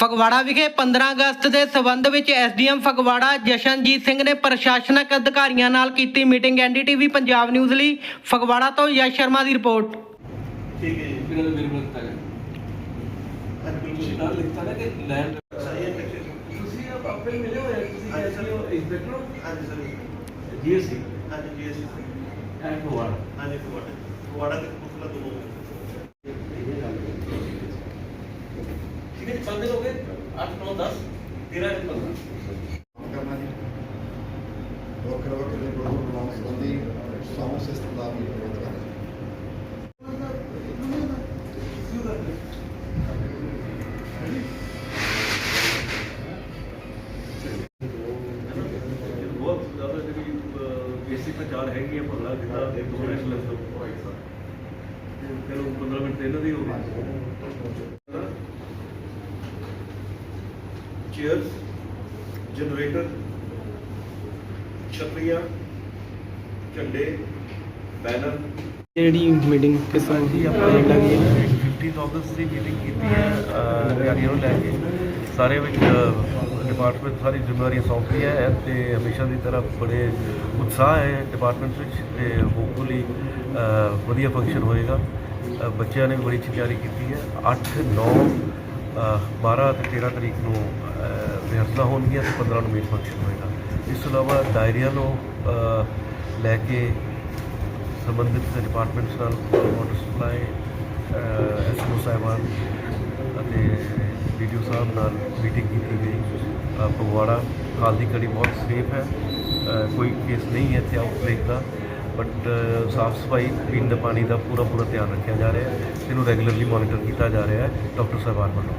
ਫਗਵਾੜਾ ਵਿਖੇ 15 ਅਗਸਤ ਦੇ ਸਬੰਧ ਵਿੱਚ ਐਸਡੀਐਮ ਫਗਵਾੜਾ ਜਸ਼ਨਜੀਤ ਸਿੰਘ ਨੇ ਪ੍ਰਸ਼ਾਸਨਿਕ ਅਧਿਕਾਰੀਆਂ ਨਾਲ ਕੀਤੀ ਮੀਟਿੰਗ ਐਨਡੀਟੀਵੀ ਪੰਜਾਬ ਨਿਊਜ਼ ਲਈ। ਫਗਵਾੜਾ ਤੋਂ ਯਸ਼ ਸ਼ਰਮਾ ਦੀ ਰਿਪੋਰਟ। ਠੀਕ ਹੈ ਜੀ ਬਿਨਾਂ ਮੇਰੇ ਕੋਲ ਤੱਕ ਬਿਲਕੁਲ ਤੁਸੀਂ ਨਾਲ ਲਿਖਤਾ ਨਾ ਕਿ ਲੈਂਡ? ਹੈ ਤੁਸੀਂ ਆਪ ਮਿਲੇ ਹੋਏ ਤੁਸੀਂ ਹਾਂਜੀ, ਐਸਪੀਓ ਇੰਸਪੈਕਟਰ ਹੋ? ਹਾਂਜੀ ਸਰ। ਜੀਐਸਸੀ? ਹਾਂਜੀ ਜੀਐਸਸੀ। ਐਂਡ ਫੋਰਵਰਡ ਹਾਂਜੀ ਫਗਵਾੜਾ। ਫਗਵਾੜਾ ਤੇ ਕਪੂਰਥਲਾ ਦੋਨੋਂ ਠੀਕ ਹੈ ਜੀ ਪੰਜ ਦਿਨ ਹੋ ਗਏ 8 9 10 13 ਦਿਨ 15 ਕਰਨਾ ਜੀ ਵੱਖਰੇ ਵੱਖਰੇ ਪ੍ਰੋਗਰਾਮ ਬਣਾਉਣ ਸੰਬੰਧੀ ਸਾਊਂਡ ਸਿਸਟਮ ਦਾ ਵੀ ਪ੍ਰਬੰਧ ਕਰਨਾ ਬਹੁਤ ਜ਼ਿਆਦਾ ਜਿਹੜੀ ਬੇਸਿਕ ਵਿਚਾਰ ਹੈਗੀ ਹੈ ਭੰਗੜਾ ਜਿੱਦਾਂ ਦੋ ਨੈਸ਼ਨਲ ਤੋਂ ਚਲੋ 15 ਮਿੰਟ ਤੇ ਇਹਨਾਂ ਦੀ ਹੋ ਗਈ ਚੇਅਰਸ ਜਨਰੇਟਰ ਛਤਰੀਆਂ ਝੰਡੇ ਬੈਨਰ ਜਿਹੜੀ ਮੀਟਿੰਗ ਕਿਸ ਤਰ੍ਹਾਂ ਜੀ ਆਪਾਂ ਏਜੰਡਾ ਕੀ 15 ਅਗਸਤ ਦੀ ਮੀਟਿੰਗ ਕੀਤੀ ਹੈ ਤਿਆਰੀਆਂ ਨੂੰ ਲੈ ਕੇ। ਸਾਰੇ ਵਿੱਚ ਡਿਪਾਰਟਮੈਂਟ ਸਾਰੀ ਜ਼ਿੰਮੇਵਾਰੀਆਂ ਸੌਂਪੀਆਂ ਹੈ ਤੇ ਹਮੇਸ਼ਾ ਦੀ ਤਰ੍ਹਾਂ ਬੜੇ ਉਤਸ਼ਾਹ ਹੈ ਡਿਪਾਰਟਮੈਂਟ ਵਿੱਚ ਤੇ ਹੋਪਫੁਲੀ ਵਧੀਆ ਫੰਕਸ਼ਨ ਹੋਏਗਾ। ਬੱਚਿਆਂ ਨੇ ਵੀ ਬੜੀ ਅੱਛੀ ਤਿਆਰੀ ਕੀਤੀ ਹੈ। 8 9 12 ਤੇ 13 ਤਰੀਕ ਨੂੰ ਰਿਹਰਸਲਾਂ ਹੋਣਗੀਆਂ ਤੇ 15 ਨੂੰ ਮੇਨ ਫੰਕਸ਼ਨ ਹੋਏਗਾ। ਇਸ ਤੋਂ ਇਲਾਵਾ ਡਾਇਰੀਆਂ ਨੂੰ ਲੈ ਕੇ ਸੰਬੰਧਿਤ ਡਿਪਾਰਟਮੈਂਟਸ ਨਾਲ ਵਾਟਰ ਸਪਲਾਈ ਐਸਓ ਸਾਹਿਬਾਨ ਅਤੇ ਵੀਡੀਓ ਸਾਹਿਬ ਨਾਲ ਮੀਟਿੰਗ ਕੀਤੀ ਗਈ। ਫਗਵਾੜਾ, ਹਾਲ ਦੀ ਘੜੀ ਬਹੁਤ ਸੇਫ ਹੈ। ਕੋਈ ਕੇਸ ਨਹੀਂ ਹੈ ਇੱਥੇ ਆਊਟਬ੍ਰੇਕ ਦਾ। ਬਟ ਸਾਫ਼ ਸਫ਼ਾਈ, ਪੀਣ ਦੇ ਪਾਣੀ ਦਾ ਪੂਰਾ ਪੂਰਾ ਧਿਆਨ ਰੱਖਿਆ ਜਾ ਰਿਹਾ ਹੈ। ਇਹਨੂੰ ਰੈਗੂਲਰਲੀ ਮੋਨੀਟਰ ਕੀਤਾ ਜਾ ਰਿਹਾ ਹੈ, ਡਾਕਟਰ ਸਾਹਿਬਾਨ ਵੱਲੋਂ।